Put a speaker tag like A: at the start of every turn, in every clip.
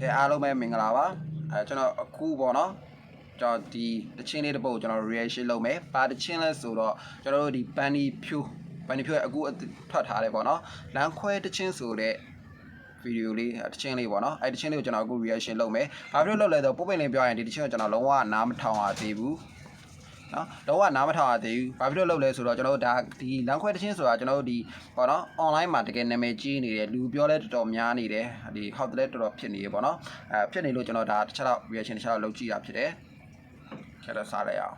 A: ကဲအားလုံးပဲမင်္ဂလာပါအဲကျွန်တော်အခုပေါ့နော်ကျွန်တော်ဒီတချင်းလေးတစ်ပုတ်ကျွန်တော် reaction လုပ်မယ်ပါတချင်းလဲဆိုတော့ကျွန်တော်တို့ဒီ bunny ဖြူ bunny ဖြူအခုထွက်ထားတယ်ပေါ့နော်လမ်းခွဲတချင်းဆိုတဲ့ဗီဒီယိုလေးတချင်းလေးပေါ့နော်အဲတချင်းလေးကိုကျွန်တော်အခု reaction လုပ်မယ်ဘာဖြစ်လို့လုပ်လဲဆိုတော့ပို့ပင်လေးပြောရရင်ဒီတချင်းကိုကျွန်တော်လုံးဝနားမထောင်ရသေးဘူး နော်တော့ကနားမထောင်ရသေးဘူးဘာဖြစ်လို့လုပ်လဲဆိုတော့ကျွန်တော်တို့ဒါဒီလမ်းခွဲတချင်းဆိုတာကျွန်တော်တို့ဒီပေါ့နော် online မှာတကယ်နာမည်ကြီးနေတယ်လူပြောလဲတော်တော်များနေတယ်ဒီဟောက်တယ်လဲတော်တော်ဖြစ်နေရပေါ့နော်အဲဖြစ်နေလို့ကျွန်တော်ဒါတစ်ချက်တော့ reaction တစ်ချက်တော့လုပ်ကြည့်တာဖြစ်တယ်ချက်တော့စားလိုက်အောင်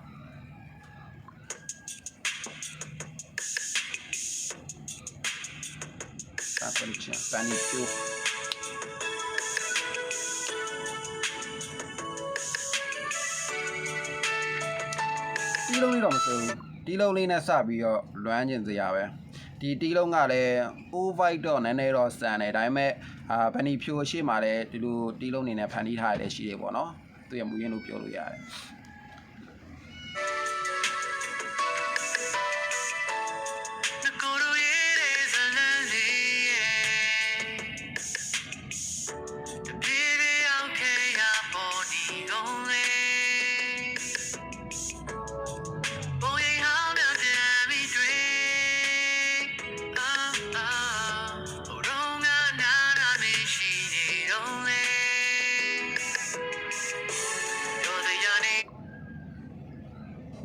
A: ဒါပန်ချန်ပန်နီဖြူ တီးလုံးလေးတော့မစိုးဘူးတီးလုံးလေးနဲ့စပြီးတော့လွမ်းကျင်စရာပဲဒီတီးလုံးကလည်း overite တော့နည်းနည်းတော့စံတယ်ဒါပေမဲ့အာဗနီဖြိုရှိမှလည်းဒီလိုတီးလုံးနေနဲ့ဖန်တီးထားရလည်းရှိတယ်ပေါ့နော်သူရမူရင်းလို့ပြောလို့ရတယ်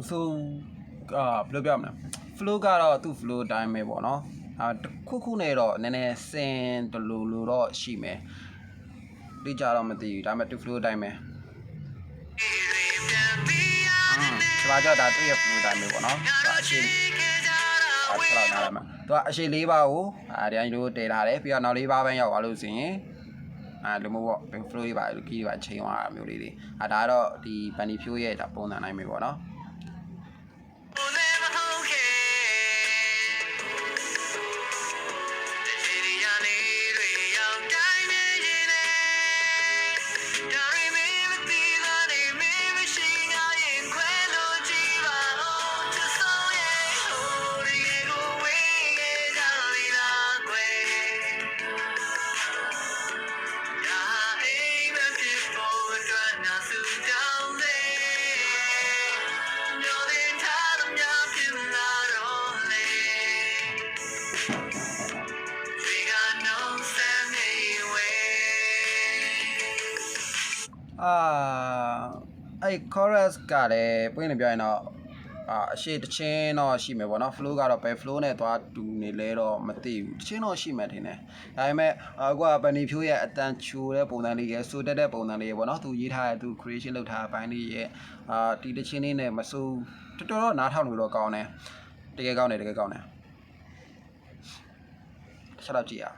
A: ဆိုအာဘယ်လိုပြောမလဲ flow ကတော့သူ့ flow အတိုင်းပဲပေါ့နော်အာတစ်ခုခုနဲ့တော့နည်းနည်းစင်တလူလူတော့ရှိမယ်တိကျတော့မသိဘူးဒါပေမဲ့သူ့ flow အတိုင်းပဲ
B: ပြန်ပြီးရ
A: อืมဒီမှာကြောက်ဒါသူ့ရဲ့ flow အတိုင်းပဲပေါ့နော်ဒါအရှိအားချက်တော့နားရမှာသူကအရှိလေးပါးကိုအာဒီအရင်လိုတည်ထားတယ်ပြီးတော့နောက်လေးပါးပဲရောက်သွားလို့ဆိုရင်အာလိုမျိုးပေါ့ flow လေးပါကီးတွေပါချိန်သွားတာမျိုးလေးတွေအာဒါကတော့ဒီ bunny flow ရဲ့ဒါပုံစံတိုင်းပဲပေါ့နော် အာအဲ့ chorus ကလည်းပွင့်နေပြောရင်တော့အာအရှိတချင်းတော့ရှိမယ်ပေါ့နော် flow ကတော့ဘယ် flow နဲ့သွားတူနေလဲတော့မသိဘူးတချင်းတော့ရှိမှထင်တယ်ဒါပေမဲ့အခုကပန်နီဖြိုးရဲ့အတန်ချိုတဲ့ပုံစံလေးရဲ့စိုးတက်တဲ့ပုံစံလေးရဲ့ပေါ့နော်သူရေးထားတဲ့သူ creation လုပ်ထားတဲ့ဘိုင်းလေးရဲ့အာဒီတချင်းလေးနဲ့မစိုးတော်တော်တော့နားထောင်လို့တော့ကောင်းတယ်တကယ်ကောင်းတယ်တကယ်ကောင်းတယ် တစ်ချက်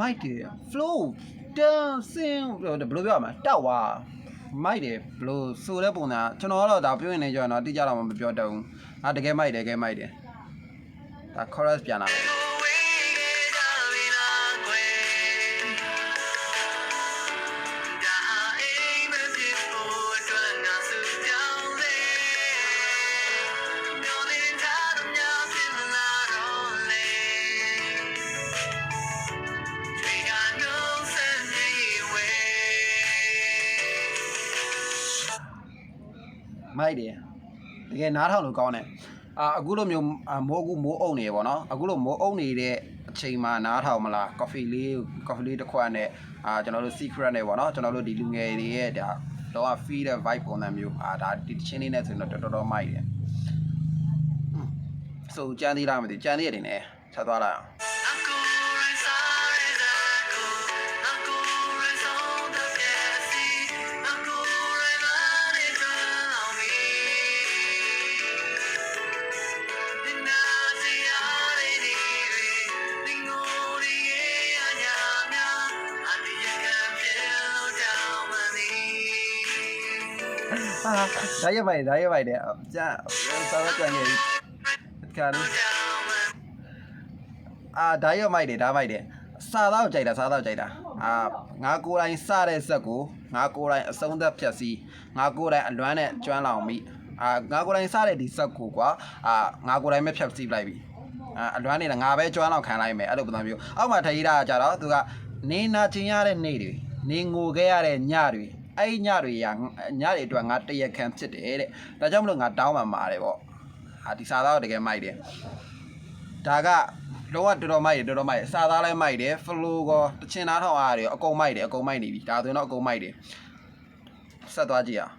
A: မိုက်တယ် flow တန်စင်ဘယ်လိုပြောရမလဲတောက်သွားမိုက်တယ်ဘယ်လိုဆိုတဲ့ပုံစံကျွန်တော်ကတော့ဒါပြောရင်လည်းကျွန်တော်တိကျတော့မပြောတတ်ဘူးအာတကယ်မိုက်တယ်တကယ်မိုက်တယ်ဒါ chorus ပြန်လာတယ် မိုက်တယ်တကယ်နားထောင်လို့ကောင်းတယ်အာအခုလိုမျိုးအာမိုးကူမိုးအုံနေရပေါ့နော်အခုလိုမိုးအုံနေတဲ့အချိန်မှာနားထောင်မလား coffee လေး coffee လေးတစ်ခွက်နဲ့အာကျွန်တော်တို့ secret နဲ့ပေါ့နော်ကျွန်တော်တို့ဒီလူငယ်တွေရဲ့ဒါတော့ feel တဲ့ vibe ပုံစံမျိုးအာဒါဒီချင်းလေးနဲ့ဆိုရင်တော့တော်တော်မိုက်တယ်ဆိုကြမ်းသေးလားမသိဘူးကြမ်းသေးရတယ်နဲ့ဆက်သွားလိုက်အောင် ဒါရမိုက်ဒါရမိုက်တယ်ကြာစားတော့ကြံနေပြီခါလေးအာဒါရမိုက်တယ်ဒါမိုက်တယ်စားတော့ကြိုက်တာစားတော့ကြိုက်တာအာငါကိုယ်တိုင်စတဲ့ဆက်ကိုငါကိုယ်တိုင်အဆုံးသက်ဖြတ်စီငါကိုယ်တိုင်အလွမ်းနဲ့ကျွမ်းလောင်မိအာငါကိုယ်တိုင်စတဲ့ဒီဆက်ကိုကွာအာငါကိုယ်တိုင်ပဲဖြတ်စီလိုက်ပြီအာအလွမ်းနေတာငါပဲကျွမ်းလောက်ခံလိုက်မယ်အဲ့လိုပုံစံမျိုးအောက်မှာထရေးတာကကြတော့သူကနေနာကျင်ရတဲ့နေ့တွေနေငိုခဲ့ရတဲ့ညတွေ အဲ့ဒီညတွေရညတွေအတွက်ငါတရက်ခံဖြစ်တယ်တဲ့ဒါကြောင့်မလို့ငါတောင်းမှမာတယ်ပေါ့ဟာဒီစာသားတော့တကယ်မိုက်တယ်ဒါကလောကတော်တော်မိုက်တယ်တော်တော်မိုက်တယ်စာသားလည်းမိုက်တယ်ဖလိုကောတချင်သားထောင်အားတွေအကုန်မိုက်တယ်အကုန်မိုက်နေပြီဒါဆိုရင်တော့အကုန်မိုက်တယ်ဆက်သွားကြည့်အောင်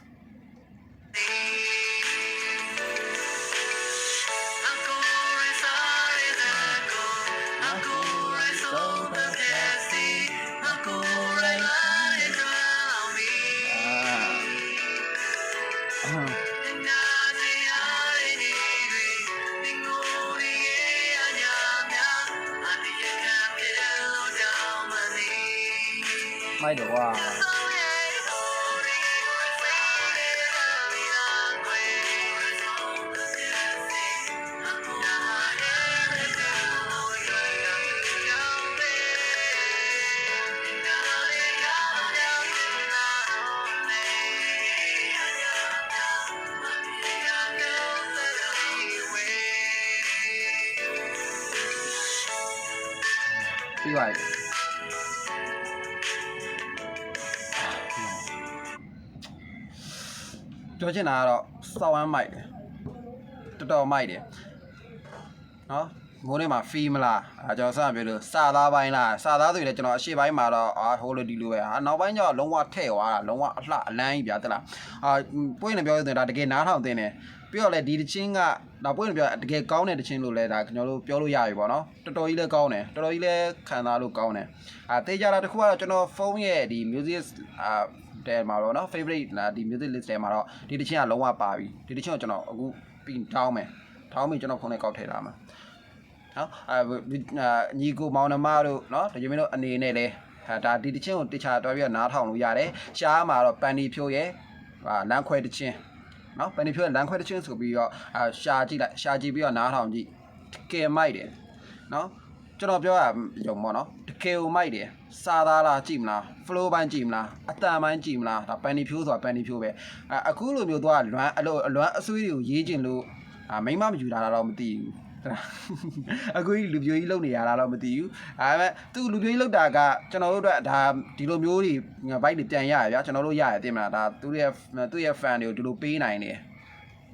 A: မိုက်တယ်ကွာပြီး ပါပြီပြောချင်တာကတော့စောင်းဝမ်းမိုက်တယ်တော်တော်မိုက်တယ်နော်မိုးထဲမှာဖီးမလားအဲကျွန်တော်စမ်းပြောလို့စာသားပိုင်းလားစာသားဆိုရင်လည်းကျွန်တော်အရှိပိုင်းမှာတော့အာဟိုလိုဒီလိုပဲဟာနောက်ပိုင်းကျတော့လုံးဝထဲ့သွားတာလုံးဝအလှအလန်းကြီးပြတက်လားအာပွင့်နေပြောရင်ဒါတကယ်နားထောင်တင်တယ် ပြီးတော့လေဒီတချင်းကတော့ပွင့်နေပြောတကယ်ကောင်းတဲ့တချင်းလို့လဲဒါကျွန်တော်တို့ပြောလို့ရပြီပေါ့နော်တော်တော်ကြီးလည်းကောင်းတယ်တော်တော်ကြီးလည်းခံစားလို့ကောင်းတယ်အာတေးကြတာတစ်ခုကတော့ကျွန်တော်ဖုန်းရဲ့ဒီ music အာတဲမှာတော့နော် favorite လာဒီ music list ထဲမှာတော့ဒီတချင်းကလုံးဝပါပြီဒီတချင်းကိုကျွန်တော်အခုပြီးတောင်းမယ်တောင်းပြီးကျွန်တော်ဖုန်းနဲ့ကောက်ထည့်ထားမှာနော်အာညီကိုမောင်နှမတို့နော်တကယ်မင်းတို့အနေနဲ့လဲဟာဒါဒီတချင်းကိုတခြားတွားပြီးတော့နားထောင်လို့ရတယ်ရှားမှာတော့ပန်ဒီဖြိုးရဲ့ဟာလမ်းခွဲတချင်း နော်ပန်ဒီဖြိုးရဲ့လမ်းခွဲတချင်းဆိုပြီးတော့အာရှားကြည့်လိုက်ရှားကြည့်ပြီးတော့နားထောင်ကြည့်ကဲမိုက်တယ်နော်ကျွန်တော်ပြောရရုံပေါ့နော်တကယ်ကိုမိုက်တယ်စာသားလားကြည့်မလား flow ပိုင်းကြည့်မလားအတန်ပိုင်းကြည့်မလားဒါပန်ဒီဖြိုးဆိုတာပန်ဒီဖြိုးပဲအအခုလိုမျိုးသွားလွမ်းအလိုအလွမ်းအဆွေးတွေကိုရေးကျင်လို့အာမိမမယူတာတော့မသိဘူး အခုကြီးလူပြိုကြီးလုံနေရတာတော့မသိဘူးဒါပေမဲ့သူလူပြိုကြီးလုံတာကကျွန်တော်တို့အတွက်ဒါဒီလိုမျိုးတွေဘိုက်တွေပြန်ရရဗျာကျွန်တော်တို့ရရတင်မလားဒါသူ့ရဲ့သူ့ရဲ့ fan တွေကိုဒီလိုပေးနိုင်တယ်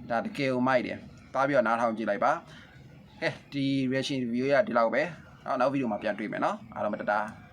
A: ဒါတကယ်ကိုမိုက်တယ်ပါပြီးတော့နားထောင်ကြည့်လိုက်ပါဟဲ့ဒီ reaction review ရဒီလောက်ပဲနောက်နောက်ဗီဒီယိုမှာပြန်တွေ့မယ်နော်အားလုံးပဲတတား